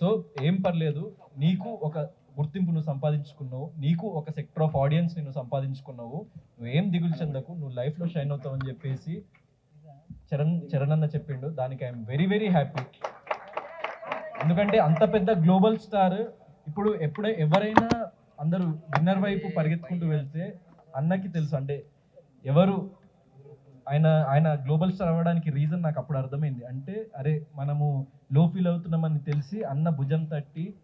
So ఏం పర్లేదు. నీకు ఒక గుర్తింపు నువ్వు సంపాదించుకున్నావు. నీకు ఒక సెక్టర్ ఆఫ్ ఆడియన్స్ నేను సంపాదించుకున్నావు. నువ్వు ఏం దిగులు చెందకు. నువ్వు లైఫ్లో షైన్ అవుతావు అని చెప్పేసి చరణ్ చరణ్ అన్న చెప్పిండు. దానికి ఐఎమ్ వెరీ వెరీ హ్యాపీ. ఎందుకంటే అంత పెద్ద గ్లోబల్ స్టార్ ఇప్పుడు ఎప్పుడే ఎవరైనా అందరూ విన్నర్ వైపు పరిగెత్తుకుంటూ వెళ్తే అన్నకి తెలుసు. అంటే ఎవరు ఆయన ఆయన గ్లోబల్ స్టార్ అవ్వడానికి రీజన్ నాకు అప్పుడు అర్థమైంది. అంటే అరే మనము లో ఫీల్ అవుతున్నామని తెలిసి అన్న భుజం తట్టి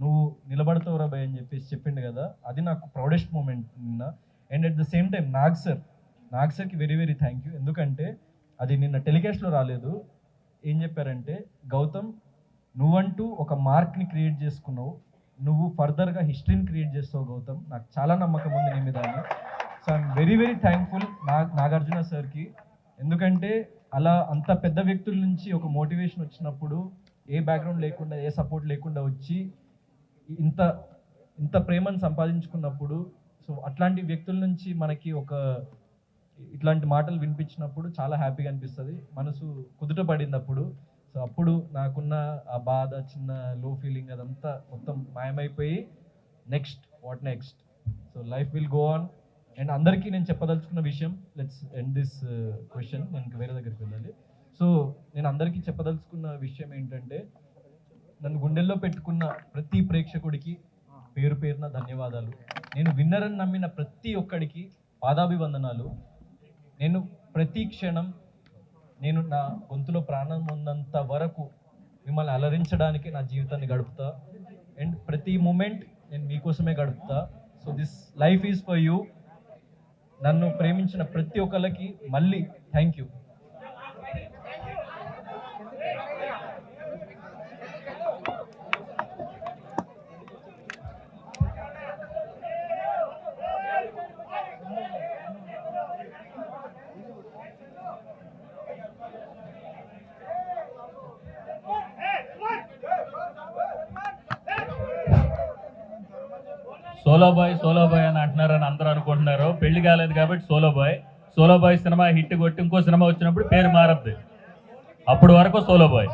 నువ్వు నిలబడతావురా భయ్ అని చెప్పేసి చెప్పిండు కదా. అది నాకు ప్రౌడెస్ట్ మూమెంట్ నిన్న. And at the same time Nag sir Nag సార్కి వెరీ వెరీ థ్యాంక్ యూ ఎందుకంటే అది నిన్న టెలికాస్ట్లో రాలేదు. ఏం చెప్పారంటే గౌతమ్ నువ్వంటూ ఒక మార్క్ని క్రియేట్ చేసుకున్నావు. నువ్వు ఫర్దర్గా హిస్టరీని క్రియేట్ చేస్తావు గౌతమ్. నాకు చాలా నమ్మకం ఉంది నీ మీద అని. So I'm very very thankful నా నాగార్జున సార్కి. ఎందుకంటే అలా అంత పెద్ద వ్యక్తుల నుంచి ఒక మోటివేషన్ వచ్చినప్పుడు ఏ బ్యాక్గ్రౌండ్ లేకుండా ఏ సపోర్ట్ లేకుండా వచ్చి ఇంత ఇంత ప్రేమను సంపాదించుకున్నప్పుడు సో అట్లాంటి వ్యక్తుల నుంచి మనకి ఒక ఇట్లాంటి మాటలు వినిపించినప్పుడు చాలా హ్యాపీగా అనిపిస్తుంది. మనసు కుదుట పడింది అప్పుడు సో అప్పుడు నాకున్న ఆ బాధ చిన్న లో ఫీలింగ్ అదంతా మొత్తం మాయమైపోయి next what next? So life will go on. And అందరికీ నేను చెప్పదలుచుకున్న విషయం లెట్స్ ఎండ్ దిస్ క్వశ్చన్ నేను వేరే దగ్గరికి వెళ్ళాలి. సో నేను అందరికీ చెప్పదలుచుకున్న విషయం ఏంటంటే నన్ను గుండెల్లో పెట్టుకున్న ప్రతి ప్రేక్షకుడికి పేరు పేరున ధన్యవాదాలు. నేను విన్నర్ అని నమ్మిన ప్రతి ఒక్కడికి పాదాభివందనాలు. నేను ప్రతి క్షణం నేను నా గొంతులో ప్రాణం ఉన్నంత వరకు మిమ్మల్ని అలరించడానికి నా జీవితాన్ని గడుపుతా. అండ్ ప్రతి మూమెంట్ నేను మీకోసమే గడుపుతా. So this life is for you నన్ను ప్రేమించిన ప్రతి ఒక్కరికి మళ్ళీ thank you solo boy solo boy అని అంటున్నారని అందరూ అనుకుంటున్నారు. పెళ్ళి కాలేదు కాబట్టి solo boy solo boy cinema hit కొట్టి ఇంకో సినిమా వచ్చినప్పుడు పేరు మారద్దు. అప్పుడు వరకు సోలో బాయ్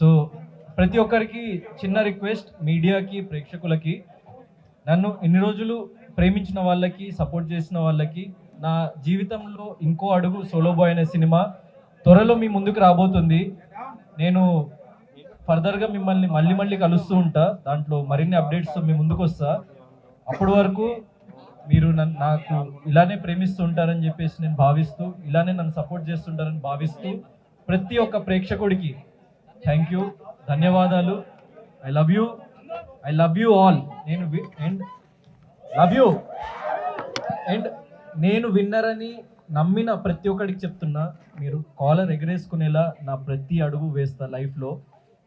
సో ప్రతి ఒక్కరికి చిన్న రిక్వెస్ట్ మీడియాకి ప్రేక్షకులకి. నన్ను ఇన్ని రోజులు ప్రేమించిన వాళ్ళకి సపోర్ట్ చేసిన వాళ్ళకి నా జీవితంలో ఇంకో అడుగు సోలో బాయ్ అనే సినిమా త్వరలో మీ ముందుకు రాబోతుంది. నేను ఫర్దర్గా మిమ్మల్ని మళ్ళీ మళ్ళీ కలుస్తూ ఉంటా. దాంట్లో మరిన్ని అప్డేట్స్ మీ ముందుకు వస్తా. అప్పటి వరకు మీరు నన్ను నాకు ఇలానే ప్రేమిస్తూ ఉంటారని చెప్పేసి నేను భావిస్తూ ఇలానే నన్ను సపోర్ట్ చేస్తుంటారని భావిస్తూ ప్రతి ఒక్క ప్రేక్షకుడికి థ్యాంక్ యూ ధన్యవాదాలు. I love you I love you all నేను అండ్ లవ్ యూ అండ్ నేను విన్నర్ అని నమ్మిన ప్రతి ఒక్కడికి చెప్తున్నా మీరు కాలర్ ఎగరేసుకునేలా నా ప్రతి అడుగు వేస్తా లైఫ్లో.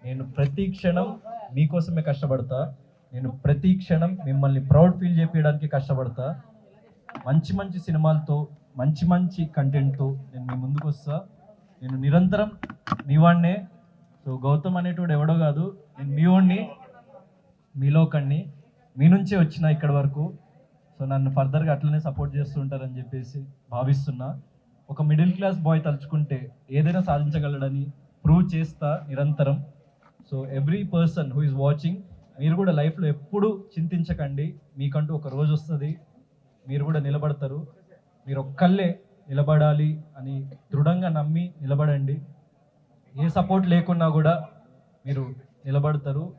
నేను ప్రతి క్షణం మీకోసమే కష్టపడతా. నేను ప్రతి క్షణం మిమ్మల్ని ప్రౌడ్ ఫీల్ చేపించడానికి కష్టపడతా. మంచి మంచి సినిమాలతో మంచి మంచి కంటెంట్తో నేను మీ ముందుకు వస్తా. నేను నిరంతరం మీ వాడినే. సో గౌతమ్ అనేటోడు ఎవడో కాదు. నేను మీ వాడిని మీలో మీ నుంచే వచ్చిన ఇక్కడ వరకు. సో నన్ను ఫర్దర్గా అట్లనే సపోర్ట్ చేస్తుంటారని చెప్పేసి భావిస్తున్నా. ఒక మిడిల్ క్లాస్ బాయ్ తలుచుకుంటే ఏదైనా సాధించగలడని ప్రూవ్ చేస్తా నిరంతరం. So every person who is watching మీరు కూడా లైఫ్లో ఎప్పుడు చింతించకండి. మీకంటూ ఒక రోజు వస్తుంది. మీరు కూడా నిలబడతారు. మీరు ఒక్కళ్ళే నిలబడాలి అని దృఢంగా నమ్మి నిలబడండి. ఏ సపోర్ట్ లేకున్నా కూడా మీరు నిలబడతారు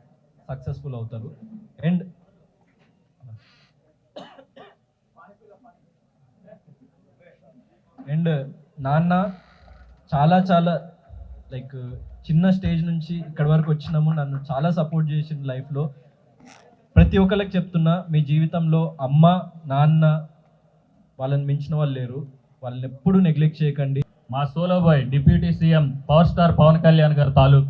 సక్సెస్ఫుల్ అవుతారు. అండ్ అండ్ నాన్న చాలా చాలా లైక్ చిన్న స్టేజ్ నుంచి ఇక్కడ వరకు వచ్చినాము. నన్ను చాలా సపోర్ట్ చేసింది లైఫ్లో. ప్రతి ఒక్కరికి చెప్తున్నా మీ జీవితంలో అమ్మ నాన్న వాళ్ళని మించిన వాళ్ళు లేరు. వాళ్ళని ఎప్పుడూ నెగ్లెక్ట్ చేయకండి. మా solo boy deputy CM power star Pawan Kalyan garu taluk